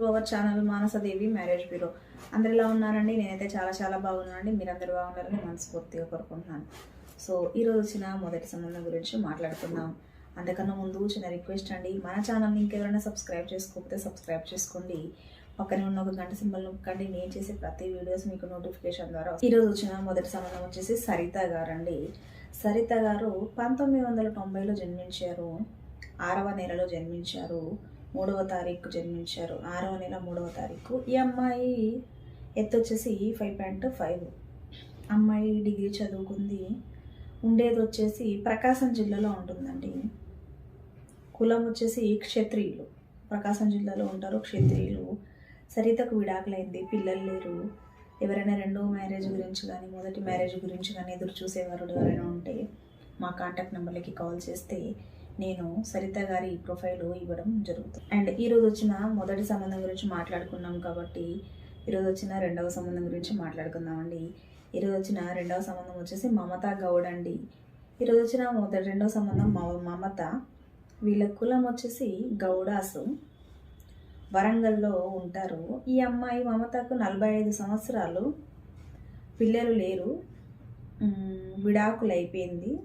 To our channel Manasadevi marriage bureau. అందరు ఎలా ఉన్నారండి? నేనైతే చాలా చాలా బాగున్నానండి. మీరందరూ బాగున్నారని మనస్ఫూర్తిగా కోరుకుంటున్నాను. సో ఈరోజు వచ్చిన మొదటి సంబంధం గురించి మాట్లాడుకుందాం. అంతకన్నా ముందు చిన్న రిక్వెస్ట్ అండి. మన ఛానల్ని ఇంకెవరైనా సబ్స్క్రైబ్ చేసుకోకపోతే సబ్స్క్రైబ్ చేసుకోండి. పక్కనే ఉన్న ఒక గంట సింబల్ నొక్కండి. నేను చేసే ప్రతి వీడియోస్ మీకు నోటిఫికేషన్ ద్వారా ఈరోజు వచ్చిన మొదటి సంబంధం వచ్చేసి సరిత గారు అండి సరిత గారు పంతొమ్మిది వందల తొంభైలో జన్మించారు. ఆరవ నెలలో జన్మించారు. మూడవ తారీఖు జన్మించారు. ఆరవ నెల మూడవ తారీఖు. ఈ అమ్మాయి ఎత్తు వచ్చేసి ఫైవ్ పాయింట్ ఫైవ్. అమ్మాయి డిగ్రీ చదువుకుంది. ఉండేది వచ్చేసి ప్రకాశం జిల్లాలో ఉంటుందండి. కులం వచ్చేసి క్షత్రియులు. ప్రకాశం జిల్లాలో ఉంటారు క్షత్రియులు. సరితకు విడాకులైంది. పిల్లలు లేరు. ఎవరైనా రెండో మ్యారేజ్ గురించి కానీ మొదటి మ్యారేజ్ గురించి కానీ ఎదురు చూసేవారు ఎవరైనా ఉంటే మా కాంటాక్ట్ నెంబర్లకి కాల్ చేస్తే నేను సరిత గారి ప్రొఫైల్ ఇవ్వడం జరుగుతుంది. అండ్ ఈరోజు వచ్చిన మొదటి సంబంధం గురించి మాట్లాడుకున్నాం కాబట్టి ఈరోజు వచ్చిన రెండవ సంబంధం గురించి మాట్లాడుకుందామండి ఈరోజు వచ్చిన రెండవ సంబంధం వచ్చేసి మమత గౌడ్ అండి. ఈరోజు వచ్చిన మొదటి రెండవ సంబంధం మ- మమత. వీళ్ళ కులం వచ్చేసి గౌడాసు. వరంగల్లో ఉంటారు. ఈ అమ్మాయి మమతకు నలభై ఐదు సంవత్సరాలు. పిల్లలు లేరు. విడాకులు అయిపోయింది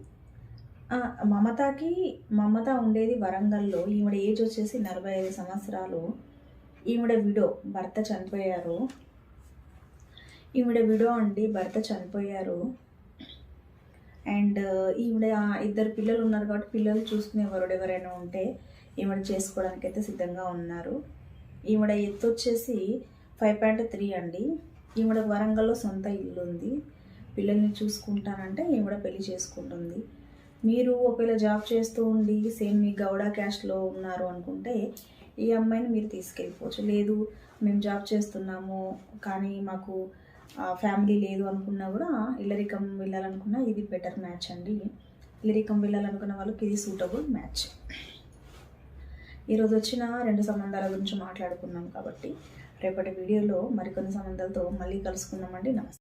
మమతకి మమత ఉండేది వరంగల్లో. ఈవిడ ఏజ్ వచ్చేసి నలభై ఐదు సంవత్సరాలు. ఈవిడ విడో భర్త చనిపోయారు. ఈవిడ విడో అండి భర్త చనిపోయారు. అండ్ ఈవిడ ఇద్దరు పిల్లలు ఉన్నారు కాబట్టి పిల్లలు చూసుకునేవారు ఎవరైనా ఉంటే ఈవిడ చేసుకోవడానికి అయితే సిద్ధంగా ఉన్నారు. ఈవిడ ఎత్తు వచ్చేసి ఫైవ్ పాయింట్ త్రీ అండి. ఈవిడ వరంగల్లో సొంత ఇల్లు ఉంది పిల్లల్ని చూసుకుంటానంటే ఈవిడ పెళ్ళి చేసుకుంటుంది. మీరు ఒకవేళ జాబ్ చేస్తూ ఉండి సేమ్ మీ గౌడ క్యాస్ట్లో ఉన్నారు అనుకుంటే ఈ అమ్మాయిని మీరు తీసుకెళ్ళిపోవచ్చు. లేదు మేము జాబ్ చేస్తున్నాము కానీ మాకు ఫ్యామిలీ లేదు అనుకున్నా కూడా ఇల్లరికం వెళ్ళాలనుకున్నా ఇది బెటర్ మ్యాచ్ అండి. ఇల్లరికం వెళ్ళాలనుకున్న వాళ్ళకి ఇది సూటబుల్ మ్యాచ్ ఈరోజు వచ్చిన రెండు సంబంధాల గురించి మాట్లాడుకున్నాం కాబట్టి రేపటి వీడియోలో మరికొన్ని సంబంధాలతో మళ్ళీ కలుసుకుందామండి. నమస్తే.